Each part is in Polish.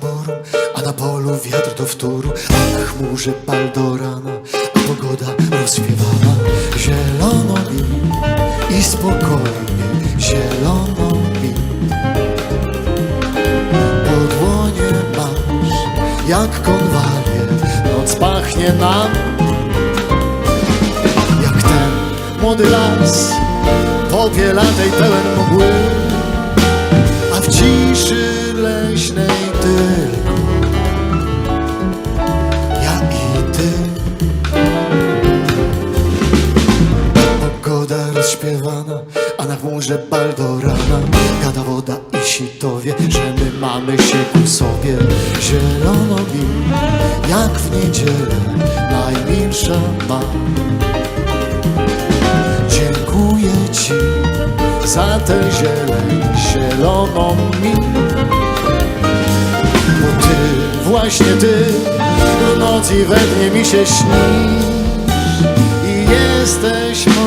borum, a na polu wiatr do wtóru, a na chmurze pal do rana, a pogoda rozśpiewana. Zielono mi i spokojnie, zielono mi. Podłonie masz, jak konwalie, noc pachnie nam, jak ten młody las, powiela tej pełen mgły a w ciszy leśnej tylko ja i ty. Pogoda rozśpiewana, a na chmurze bal do rana. Gada woda i sitowie, że my mamy się ku sobie. Zielono mi, jak w niedzielę, najmilsza ma. Za tę zieleń zieloną mi. Bo Ty, właśnie Ty, w noc i we dnie mi się śnisz i jesteś moją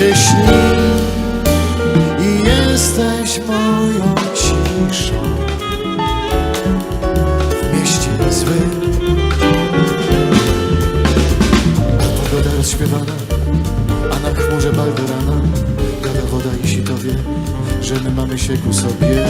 się śni i jesteś moją ciszą w mieście złym. Pogoda rozśpiewana, a na chmurze bal do rana, gada woda i sitowie, że my mamy się ku sobie.